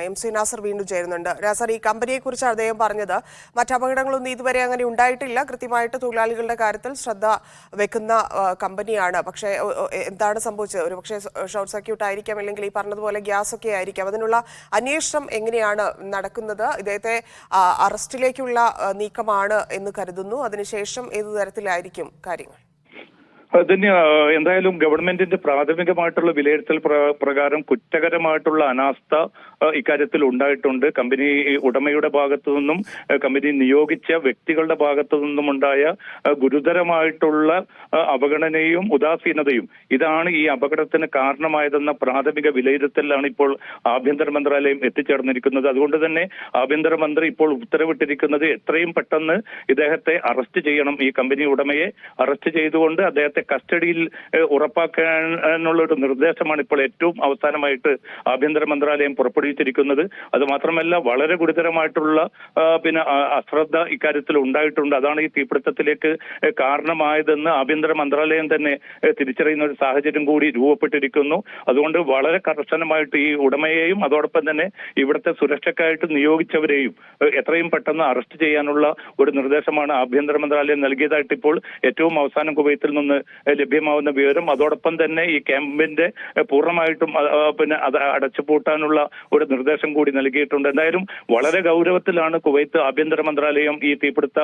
M C Nasar വീണ്ടും ചേരുന്നുണ്ട്. നാസർ ഈ കമ്പനിയെ കുറിച്ച് അദ്ദേഹം പറഞ്ഞത്. മറ്റ് അപകടങ്ങളൊന്നും ഇതുവരെ അങ്ങനെ ഉണ്ടായിട്ടില്ല. കൃത്യമായിട്ട് തൊഴിലാളികളുടെ കാര്യത്തിൽ ശ്രദ്ധ വെക്കുന്ന കമ്പനിയാണ്. പക്ഷേ എന്താണ് സംഭവിച്ചത്? ഒരു പക്ഷേ ഷോർട്ട് സർക്യൂട്ട് ആയിരിക്കാം അല്ലെങ്കിൽ ഈ പറഞ്ഞതുപോലെ ഗ്യാസ് ഒക്കെ ആയിരിക്കാം. അതിനുള്ള അന്വേഷണം എങ്ങനെയാണ് നടക്കുന്നത്? ഇദ്ദേഹത്തെ അറസ്റ്റിലേക്കുള്ള നീക്കമാണ് എന്ന് കരുതുന്നു. അതിനുശേഷം ഏതു തരത്തിലായിരിക്കും കാര്യങ്ങൾ? തന്നെ എന്തായാലും ഗവൺമെന്റിന്റെ പ്രാഥമികമായിട്ടുള്ള വിലയിരുത്തൽ പ്രകാരം കുറ്റകരമായിട്ടുള്ള അനാസ്ഥ ഇക്കാര്യത്തിൽ ഉണ്ടായിട്ടുണ്ട്. കമ്പനി ഉടമയുടെ ഭാഗത്തു നിന്നും കമ്പനി നിയോഗിച്ച വ്യക്തികളുടെ ഭാഗത്തു നിന്നും ഉണ്ടായ ഗുരുതരമായിട്ടുള്ള അവഗണനയും ഉദാസീനതയും. ഇതാണ് ഈ അപകടത്തിന് കാരണമായതെന്ന പ്രാഥമിക വിലയിരുത്തലാണ് ഇപ്പോൾ ആഭ്യന്തര മന്ത്രാലയം എത്തിച്ചേർന്നിരിക്കുന്നത്. അതുകൊണ്ട് തന്നെ ആഭ്യന്തര മന്ത്രി ഇപ്പോൾ ഉത്തരവിട്ടിരിക്കുന്നത് എത്രയും പെട്ടെന്ന് ഇദ്ദേഹത്തെ അറസ്റ്റ് ചെയ്യണം. ഈ കമ്പനി ഉടമയെ അറസ്റ്റ് ചെയ്തുകൊണ്ട് അദ്ദേഹത്തെ കസ്റ്റഡിയിൽ ഏഹ്, ഉറപ്പാക്കാനുള്ള ഒരു നിർദ്ദേശമാണ് ഇപ്പോൾ ഏറ്റവും അവസാനമായിട്ട് ആഭ്യന്തര മന്ത്രാലയം പുറപ്പെടുവിച്ചിരിക്കുന്നത്. അത് മാത്രമല്ല വളരെ ഗുരുതരമായിട്ടുള്ള പിന്നെ അശ്രദ്ധ ഇക്കാര്യത്തിൽ ഉണ്ടായിട്ടുണ്ട്. അതാണ് ഈ തീപിടുത്തത്തിലേക്ക് കാരണമായതെന്ന് ആഭ്യന്തര മന്ത്രാലയം തന്നെ തിരിച്ചറിയുന്ന ഒരു സാഹചര്യം കൂടി രൂപപ്പെട്ടിരിക്കുന്നു. അതുകൊണ്ട് വളരെ കർശനമായിട്ട് ഈ ഉടമയെയും അതോടൊപ്പം തന്നെ ഇവിടുത്തെ സുരക്ഷയ്ക്കായിട്ട് നിയോഗിച്ചവരെയും എത്രയും പെട്ടെന്ന് അറസ്റ്റ് ചെയ്യാനുള്ള ഒരു നിർദ്ദേശമാണ് ആഭ്യന്തര മന്ത്രാലയം നൽകിയതായിട്ട് ഇപ്പോൾ ഏറ്റവും അവസാനം കുവൈത്തിൽ നിന്ന് ലഭ്യമാവുന്ന വിവരം. അതോടൊപ്പം തന്നെ ഈ ക്യാമ്പിന്റെ പൂർണമായിട്ടും പിന്നെ അത് അടച്ചുപൂട്ടാനുള്ള ഒരു നിർദ്ദേശം കൂടി നൽകിയിട്ടുണ്ട്. എന്തായാലും വളരെ ഗൗരവത്തിലാണ് കുവൈത്ത് ആഭ്യന്തര മന്ത്രാലയം ഈ തീപിടുത്ത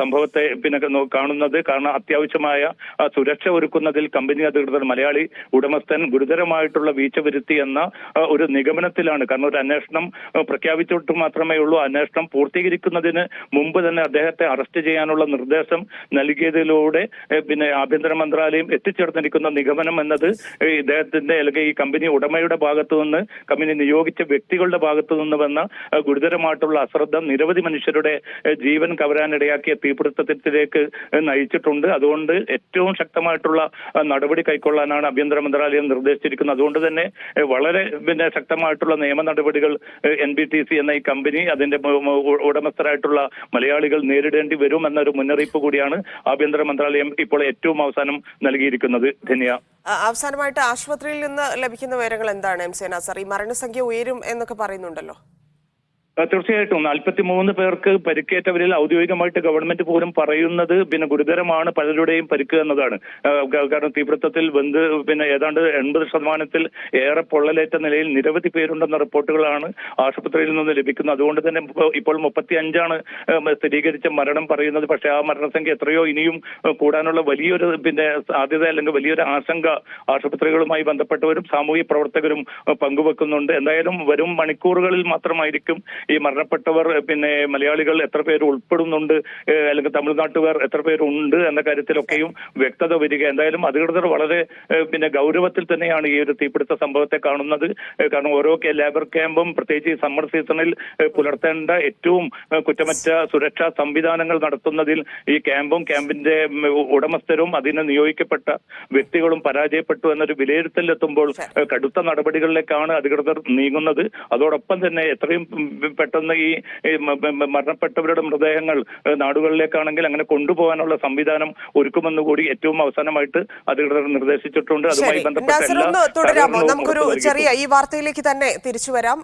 സംഭവത്തെ പിന്നെ കാണുന്നത്. കാരണം അത്യാവശ്യമായ സുരക്ഷ ഒരുക്കുന്നതിൽ കമ്പനി അധികൃതർ മലയാളി ഉടമസ്ഥൻ ഗുരുതരമായിട്ടുള്ള വീഴ്ച വരുത്തി എന്ന ഒരു നിഗമനത്തിലാണ്. കാരണം ഒരു അന്വേഷണം പ്രഖ്യാപിച്ചിട്ട് മാത്രമേ ഉള്ളൂ. അന്വേഷണം പൂർത്തീകരിക്കുന്നതിന് മുമ്പ് തന്നെ അദ്ദേഹത്തെ അറസ്റ്റ് ചെയ്യാനുള്ള നിർദ്ദേശം നൽകിയതിലൂടെ പിന്നെ ആഭ്യന്തര മന്ത്രാലയം എത്തിച്ചേർന്നിരിക്കുന്ന നിഗമനം എന്നത് ഇദ്ദേഹത്തിന്റെ അല്ലെങ്കിൽ ഈ കമ്പനി ഉടമയുടെ ഭാഗത്തു നിന്ന് കമ്പനി നിയോഗിച്ച വ്യക്തികളുടെ ഭാഗത്തു നിന്ന് വന്ന ഗുരുതരമായിട്ടുള്ള അശ്രദ്ധ നിരവധി മനുഷ്യരുടെ ജീവൻ കവരാനിടയാക്കിയ തീപിടുത്തത്തിലേക്ക് നയിച്ചിട്ടുണ്ട്. അതുകൊണ്ട് ഏറ്റവും ശക്തമായിട്ടുള്ള നടപടി കൈക്കൊള്ളാനാണ് ആഭ്യന്തര മന്ത്രാലയം നിർദ്ദേശിച്ചിരിക്കുന്നത്. അതുകൊണ്ട് തന്നെ വളരെ പിന്നെ ശക്തമായിട്ടുള്ള നിയമ നടപടികൾ എൻ ബി ടി സി എന്ന ഈ കമ്പനി അതിന്റെ ഉടമസ്ഥരായിട്ടുള്ള മലയാളികൾ നേരിടേണ്ടി വരും എന്നൊരു മുന്നറിയിപ്പ് കൂടിയാണ് ആഭ്യന്തര മന്ത്രാലയം ഇപ്പോൾ ഏറ്റവും അവസാനം നൽകിയിരിക്കുന്നത് ധന്യ. അവസാനമായിട്ട് ആശുപത്രിയിൽ നിന്ന് ലഭിക്കുന്ന വിവരങ്ങൾ എന്താണ് എം സേന സാർ? ഈ മരണസംഖ്യ ഉയരും എന്നൊക്കെ പറയുന്നുണ്ടല്ലോ. തീർച്ചയായിട്ടും. നാൽപ്പത്തി മൂന്ന് പേർക്ക് പരിക്കേറ്റവരിൽ ഔദ്യോഗികമായിട്ട് ഗവൺമെന്റ് പോലും പറയുന്നത് പിന്നെ ഗുരുതരമാണ്. പലരുടെയും പരിക്ക് എന്നതാണ്. കാരണം തീപിടുത്തത്തിൽ ബന്ധു പിന്നെ ഏതാണ്ട് എൺപത് ശതമാനത്തിൽ ഏറെ പൊള്ളലേറ്റ നിലയിൽ നിരവധി പേരുണ്ടെന്ന റിപ്പോർട്ടുകളാണ് ആശുപത്രിയിൽ നിന്ന് ലഭിക്കുന്നത്. അതുകൊണ്ട് തന്നെ ഇപ്പോൾ- മുപ്പത്തി അഞ്ചാണ് സ്ഥിരീകരിച്ച മരണം പറയുന്നത്. പക്ഷെ ആ മരണസംഖ്യ എത്രയോ ഇനിയും കൂടാനുള്ള വലിയൊരു പിന്നെ സാധ്യത അല്ലെങ്കിൽ വലിയൊരു ആശങ്ക ആശുപത്രികളുമായി ബന്ധപ്പെട്ടവരും സാമൂഹ്യ പ്രവർത്തകരും പങ്കുവെക്കുന്നുണ്ട്. എന്തായാലും വരും മണിക്കൂറുകളിൽ മാത്രമായിരിക്കും ഈ മരണപ്പെട്ടവർ പിന്നെ മലയാളികൾ എത്ര പേര് ഉൾപ്പെടുന്നുണ്ട് അല്ലെങ്കിൽ തമിഴ്നാട്ടുകാർ എത്ര പേരുണ്ട് എന്ന കാര്യത്തിലൊക്കെയും വ്യക്തത വരിക. എന്തായാലും അധികൃതർ വളരെ പിന്നെ ഗൗരവത്തിൽ തന്നെയാണ് ഈ ഒരു തീപിടുത്ത സംഭവത്തെ കാണുന്നത്. കാരണം ഓരോ ലേബർ ക്യാമ്പും പ്രത്യേകിച്ച് ഈ സമ്മർ സീസണിൽ പുലർത്തേണ്ട ഏറ്റവും കുറ്റമറ്റ സുരക്ഷാ സംവിധാനങ്ങൾ നടത്തുന്നതിൽ ഈ ക്യാമ്പും ക്യാമ്പിന്റെ ഉടമസ്ഥരും അതിന് നിയോഗിക്കപ്പെട്ട വ്യക്തികളും പരാജയപ്പെട്ടു എന്നൊരു വിലയിരുത്തലെത്തുമ്പോൾ ഏഹ്, കടുത്ത നടപടികളിലേക്കാണ് അധികൃതർ നീങ്ങുന്നത്. അതോടൊപ്പം തന്നെ എത്രയും പെട്ടെന്ന് ഈ മരണപ്പെട്ടവരുടെ മൃതദേഹങ്ങൾ നാടുകളിലേക്കാണെങ്കിൽ അങ്ങനെ കൊണ്ടുപോകാനുള്ള സംവിധാനം ഒരുക്കുമെന്ന് കൂടി ഏറ്റവും അവസാനമായിട്ട് അധികൃതർ നിർദ്ദേശിച്ചിട്ടുണ്ട്. അതുമായി ബന്ധപ്പെട്ട് നമുക്കൊരു. ചെറിയ ഈ വാർത്തയിലേക്ക് തന്നെ തിരിച്ചു വരാം.